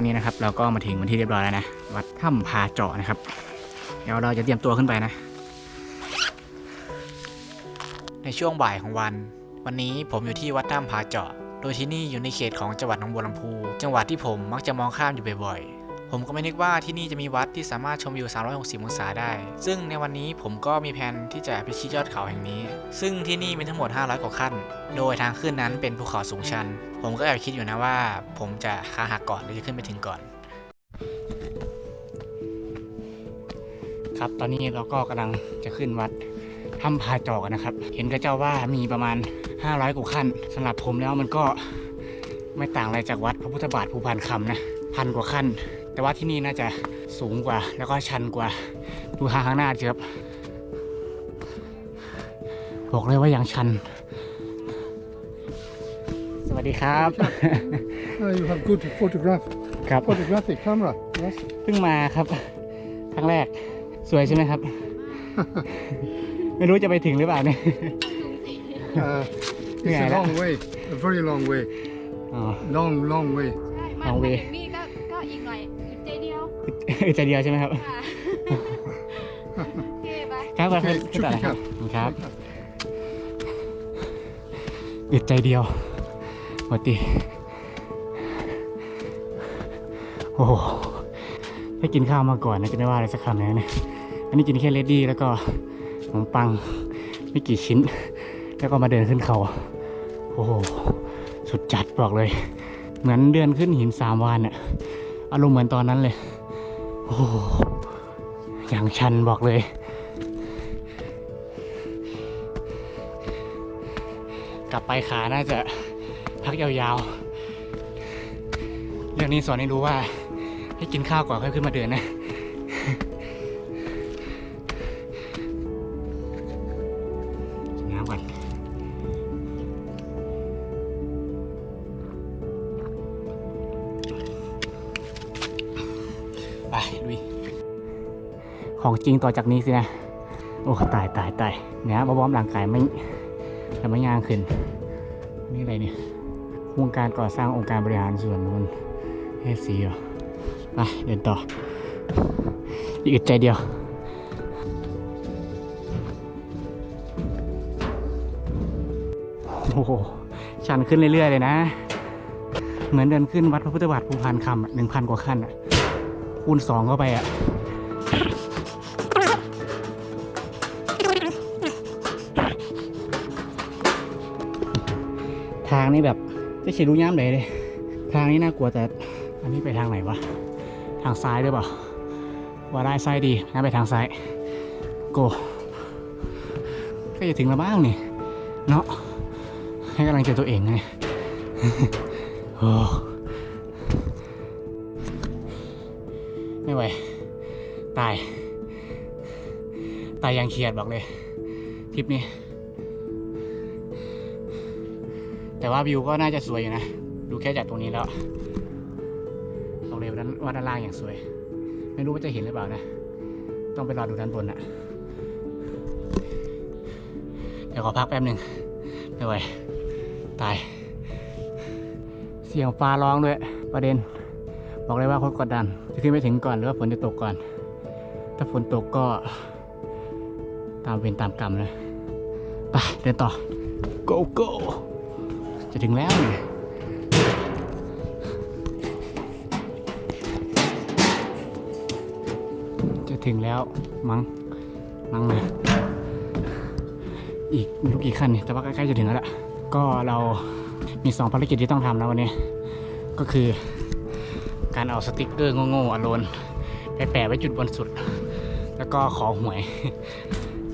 อนนี้นะครับ เราก็มาถึงวันที่เรียบร้อยแล้วนะ วัดถ้ำพาเจาะนะครับ เดี๋ยวเราจะเตรียมตัวขึ้นไปนะ ในช่วงบ่ายของวัน วันนี้ผมอยู่ที่วัดถ้ำพาเจาะ โดยที่นี่อยู่ในเขตของจังหวัดหนองบัวลำพู จังหวัดที่ผมมักจะมองข้ามอยู่บ่อยๆ ผมก็ไม่นึกว่าที่นี่จะมีวัดที่สามารถชมวิว 360 องศาได้ ซึ่งในวันนี้ผมก็มีแผนที่จะไปชี้ยอดเขาแห่งนี้ ซึ่งที่นี่มีทั้งหมด 500 กว่าขั้น โดยทางขึ้นนั้นเป็นภูเขาสูงชัน ผมก็แอบคิดอยู่นะว่า ผมจะขาหักก่อนหรือจะขึ้นไปถึงก่อน ครับตอนนี้เราก็กำลังจะขึ้นวัดถ้ำพาจอกนนะครับ เห็นกระเจ้าว่ามีประมาณ 500 กว่าขั้นสำหรับผมแล้วมันก็ไม่ต่างอะไรจากวัดพระพุทธบาทภูพานคำนะพันกว่าขั้น แต่ว่าที่นี่น่าจะสูงกว่า แล้วก็ชันกว่า ดูทางข้างหน้าสิครับบอกเลยว่าอย่างชัน สวัสดีครับ Oh, you have good photograph, ครับ photographic camera. Yes. เพิ่งมาครับ ครั้งแรก สวยใช่ไหมครับ ไม่รู้จะไปถึงหรือเปล่าเนี่ย Uh, it's Yeah, a that- long way, a very long way, อ๋อ long, long way. ใช่มาเอาเว้ยถึงนี่ อึดใจเดียวใช่ไหมครับค่ะโอเคไปครับครับโอเคขึ้นต่อเลยครับชุดครับอึดใจเดียวหมดตีโอ้โหถ้ากินข้าวมาก่อนนะจะไม่ว่าอะไรสักคำเลยนะเนี่ยอันนี้กินแค่เลดดี้แล้วก็ขนมปังไม่กี่ชิ้น แล้วก็มาเดินขึ้นเขา โอ้โห สุดจัดบอกเลย เหมือนเดินขึ้นหินสามวานอะอารมณ์เหมือนตอนนั้นเลย โอ้อย่างชันบอกเลย กลับไปขาน่าจะพักยาวๆ เรื่องนี้สอนให้รู้ว่า ให้กินข้าวก่อนค่อยขึ้นมาเดินนะกินน้ำก่อน ไปลุยของจริงต่อจากนี้สินะ โอ้ตายตายตายเนี่ยบอมร่างกายไม่แต่ไม่ย่างขึ้น นี่อะไรเนี่ยโครงการก่อสร้างองค์การบริหารส่วนมันเอฟซีเหรอไปเดินต่อ อีกอึดใจเดียวโอ้โหชันขึ้นเรื่อยๆเลยนะ เหมือนเดินขึ้นวัดพระพุทธบาทภูพานคำหนึ่งพันกว่าขั้นอะ คูณสองเข้าไปอะทางนี้แบบจะเฉีดรู้ย่ำเลยเลยทางนี้น่ากลัวแต่อันนี้ไปทางไหนวะ ทางซ้ายหรือเปล่า ว่าได้ซ้ายดีงั้นไปทางซ้าย โก ก็จะถึงแล้วบ้างนี่ เนาะให้กำลังใจตัวเองไงโอ้ ไม่ไหว ตาย ตายยังเครียดบอกเลยทริปนี้ แต่ว่าวิวก็น่าจะสวยอยู่นะ ดูแค่จากตรงนี้แล้วบอกเลยว่าด้านว่าด้านล่างอย่างสวย ไม่รู้ว่าจะเห็นหรือเปล่านะ ต้องไปรอดูด้านบนนะเดี๋ยวขอพักแป๊บหนึ่งไม่ไหว ตาย เสียงฟ้าร้องด้วยประเด็น บอกเลยว่าโคตรกดดันจะขึ้นไปถึงก่อนหรือว่าฝนจะตกก่อน ถ้าฝนตกก็ตามเวรตามกรรมเลยไปเดินต่อ go go จะถึงแล้วเนี่ยจะถึงแล้วมั้งมั้งนะอีกไม่รู้กี่ขั้นเนี่ยแต่ว่าใกล้ๆจะถึงแล้วละก็เรามีสองภารกิจที่ต้องทำนะวันนี้ ก็คือ การเอาสติกเกอร์โง่ๆอโลนไปแปะไว้จุดบนสุด แล้วก็ขอหวย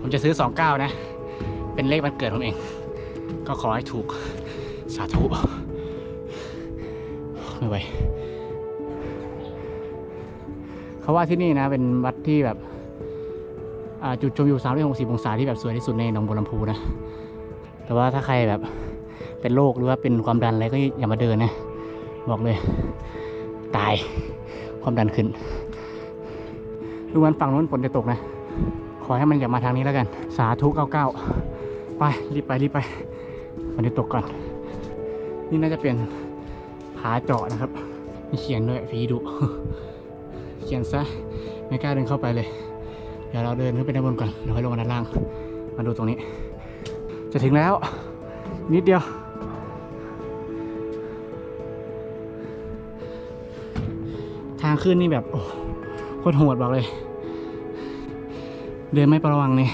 ผมจะซื้อ 29 นะ เป็นเลขวันเกิดผมเอง ก็ขอให้ถูกสาธุ ไม่ไหวเขาว่าที่นี่นะ เป็นวัดที่แบบจุดชมวิว360องศาที่แบบสวยที่สุดในหนองบัวลำพูนะ แต่ว่าถ้าใครแบบเป็นโรคหรือว่าเป็นความดันอะไรก็อย่ามาเดินนะ บอกเลย ตาย ความดันขึ้นดูมันฝั่งนู้นฝนจะตกนะ ขอให้มันอย่ามาทางนี้แล้วกัน สาธุ99ไป รีบไป รีบไปฝนจะตกก่อน นี่น่าจะเป็นผาเจาะนะครับ มีเขียนด้วยผีดุ เขียนซะ ไม่กล้าเดินเข้าไปเลย เดี๋ยวเราเดินขึ้นไปด้านบนก่อน เดี๋ยวค่อยลงมาด้านล่าง มาดูตรงนี้ จะถึงแล้ว นิดเดียวางขึ้นนี่แบบโอ้โคตรโหดบอกเลย เดินไม่ประวังเนี่ย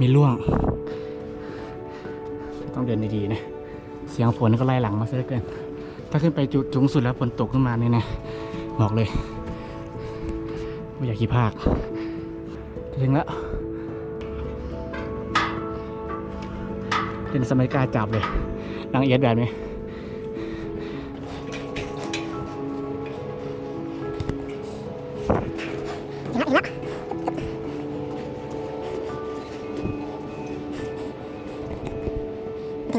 มีล่วง ต้องเดินดีๆนะ เสียงฝนก็ไล่หลังมาซะเหลือเกิน ถ้าขึ้นไปจุดสูงสุดแล้วฝนตกขึ้นมาเนี่ยนะบอกเลยไม่อยากขี้ภาคถึงแล้วเป็นสมัยกาจับเลยนางเอียดแบบนี้ วิ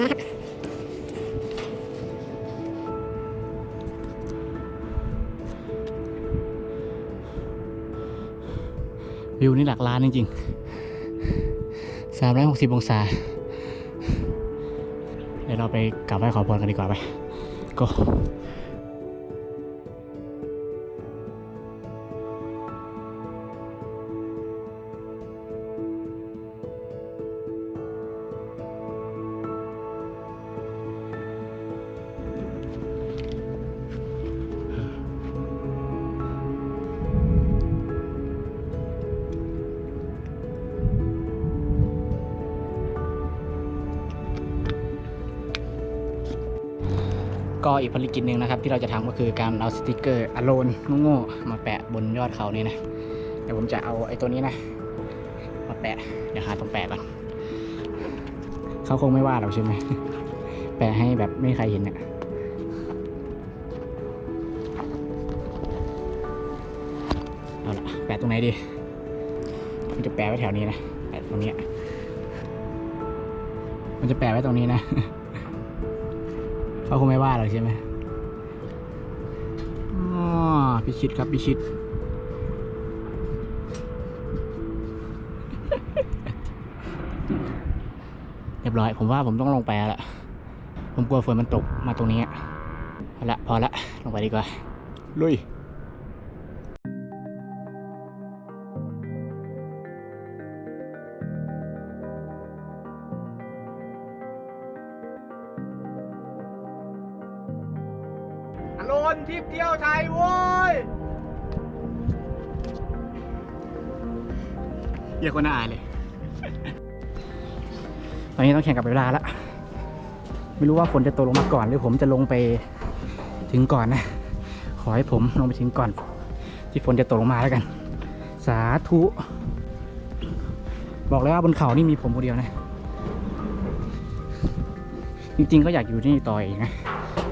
วนี่หลักล้านจริงๆสามร้อยหกสิบองศา เดี๋ยวเราไปกลับไหว้ขอพรกันดีกว่าไป ก็ ก็อีกภารกิจหนึ่งนะครับ ที่เราจะทำก็คือการเอาสติกเกอร์อโลนโง่ๆมาแปะบนยอดเขานี่นะเดี๋ยวผมจะเอาไอ้ตัวนี้นะมาแปะเดี๋ยวหาตรงแปะก่อนเขาคงไม่ว่าเราใช่ไหมแปะให้แบบไม่ใครเห็นเนี่ยเอาละแปะตรงไหนดีผมจะแปะไว้แถวนี้นะแปะตรงนี้มันจะแปะไว้ตรงนี้นะ เขาคงไม่ว่าหรอกใช่ไหมอ๋อพิชิตครับพิชิตเรียบร้อย ผมว่าผมต้องลงไปแล้วล่ะผมกลัวฝนมันตกมาตรงนี้อะเอละพอละลงไปดีกว่า ลุย ยคนน่าอายเลย ตอนนี้ต้องแข่งกับเวลาละไม่รู้ว่าฝนจะตกลงมาก่อน หรือผมจะลงไปถึงก่อนนะ ขอให้ผมลงไปถึงก่อน ที่ฝนจะตกลงมาแล้วกัน สาธุ บอกเลยว่าบนเขานี่มีผมคนเดียวนะ จริงๆก็อยากอยู่ที่นี่ต่ออีกนะ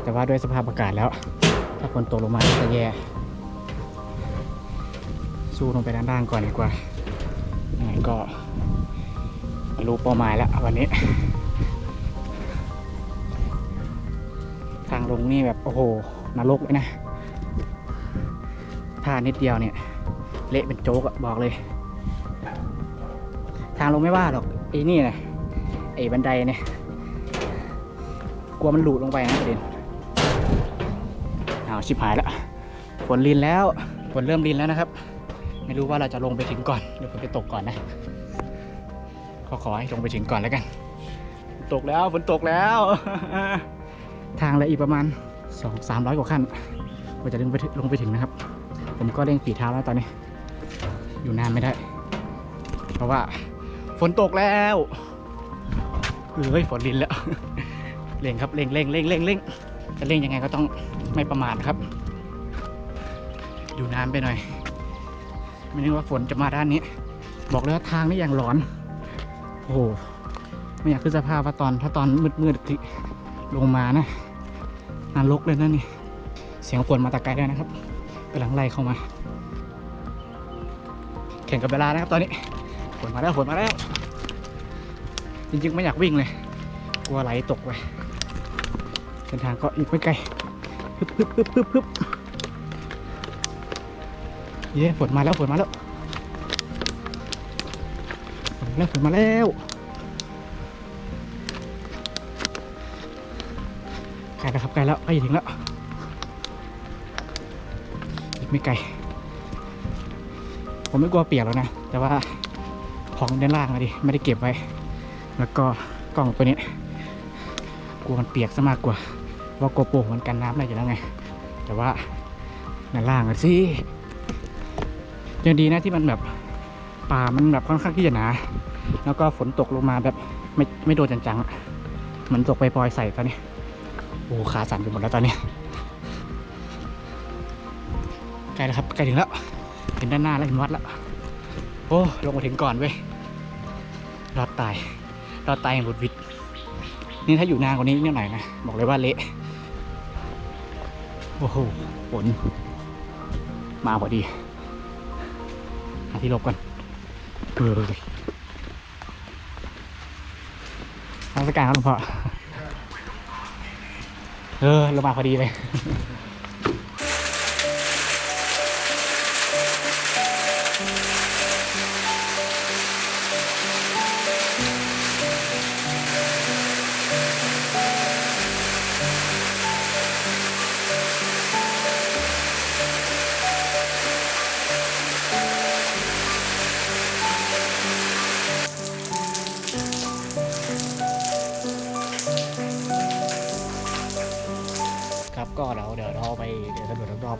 แต่ว่าด้วยสภาพอากาศแล้ว ถ้าฝนตกลงมาก็จะแย่สู้ลงไปด้านล่างก่อนดีกว่า ก็รู้เป้าหมายแล้ววันนี้ ทางลงนี่แบบโอ้โหนรกเลยนะท่านิดเดียวเนี่ย เละเป็นโจ๊กบอกเลย ทางลงไม่ว่าหรอกไอ้นี่นะไอ้บันไดเนี่ยกลัวมันหลุดลงไปนะเด็นเอาวชิบหายแล้วฝนลินแล้วฝนเริ่มลินแล้วนะครับ ไม่รู้ว่าเราจะลงไปถึงก่อน เดี๋ยวฝนจะตกก่อนนะก็ขอให้ลงไปถึงก่อนแล้วกัน ตกแล้วฝนตกแล้ว ทางลยอีกประมาณสองสามร้อยกว่าขั้นกว่าจะลงไปลงไปถึงนะครับ ผมก็เร่งฝีเท้าแล้วตอนนี้ อยู่นานไม่ได้ เพราะว่าฝนตกแล้วเอ้ยฝนลินแล้วเร่งครับเร่งเร่งเร่งเร่งเร่งจะเร่งยังไงก็ต้องไม่ประมาทครับ อยู่นานไปหน่อย ไม่นึกว่าฝนจะมาด้านนี้ บอกเลยว่าทางนี่อย่างหลอน โอ้โห ไม่อยากขึ้นสภาพว่าตอนถ้าตอนมืดๆที่ลงมานะนรกเลยนะนี่ เสียงฝนมาแตะไกลแล้วนะครับกำลังไล่เข้ามา แข่งกับเวลานะครับตอนนี้ฝนมาแล้วฝนมาแล้ว จริงๆไม่อยากวิ่งเลย กลัวไหลตกไปเส้นทางก็อีกไม่ไกลพึบพึบพึบพึบพึบ เย้ฝนมาแล้วฝนมาแล้วฝนมาแล้วฝนมาแล้วใกลแล้วครับใกลแล้วใกล้ถึงแล้วไม่ไกลผมไม่กลัวเปียกแล้วนะ แต่ว่าของด้านล่างอะดิไม่ได้เก็บไว้ แล้วก็กล้องตัวนี้กลัวมันเปียกซะมากกว่าเพราะว่าโกโปรมันกันน้ำได้อยู่แล้วไง แต่ว่าด้านล่างอะสิ ยังดีนะที่มันแบบป่ามันแบบค่อนข้างที่จะหนา แล้วก็ฝนตกลงมาแบบไม่ไม่โดนจังๆอะเหมือนตกไปปลอยใส่ตอนนี้โอ้ขาสั่นไปหมดแล้วตอนนี้ใกล้แล้วครับใกล้ถึงแล้วเห็นด้านหน้าแล้วเห็นวัดแล้วโอ้ลงมาถึงก่อนเว้ยรอดตายรอดตายอย่างบุดวิดนี่ถ้าอยู่นานกว่านี้นิดหน่อยนะบอกเลยว่าเละโอ้โหฝนมาพอดี ที่หลบกันเออทางสกายครับหลวงพ่อเออเรามาพอดีเลย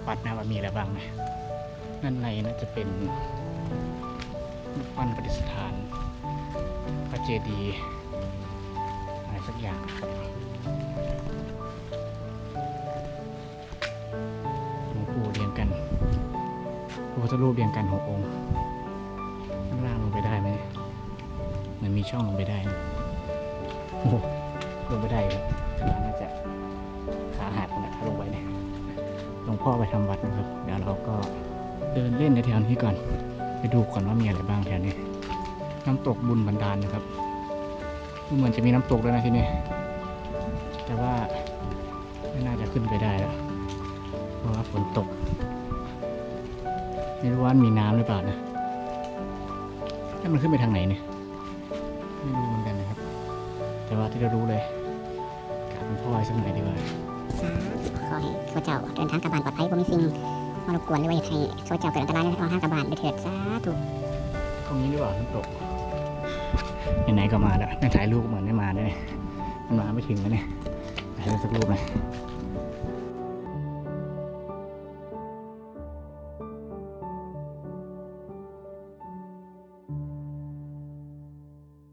ปัดนะว่ามีอะไรบ้างนะด้านในน่าจะเป็นรูปปั้นประดิษฐานพระเจดีย์อะไรสักอย่างหลวงปู่เรียงกันพระพุทธรูปเรียงกันหกองค์ข้างล่างลงไปได้ไหมเหมันมีช่องลงไปได้นะโอ้ลงไปได้ครับ พ่อไปทำวัดนะครับ เดี๋ยวเราก็เดินเล่นในแถวนี้ก่อน ไปดูก่อนว่ามีอะไรบ้างแถวนี้ น้ำตกบุญบันดาลนะครับดูเหมือนจะมีน้ำตกด้วยนะที่นี่ แต่ว่าไม่น่าจะขึ้นไปได้แล้ว เพราะว่าฝนตก ไม่รู้ว่ามีน้ำหรือเปล่านะแล้วมันขึ้นไปทางไหนเนี่ย ไม่รู้เหมือนกันนะครับ แต่ว่าที่เรารู้เลยกาบหลวงพ่อสักหน่อยดีกว่า ให้ข้าเจ้าเดินทางกลับบ้านปลอดภัยบ่มีสิ่งมารบกวนหรือว่าให้ข้าเจ้าเกิดอันตรายในทางกลับบ้านไปเถิดสาธุตรงนี้หรือเปล่าน้ำตกไหนๆก็มาแล้วไม่ถ่ายรูปเหมือนไม่มาเลยมันมาไม่ถึงแล้วเนี่ยถ่ายรูปสักรูปไหม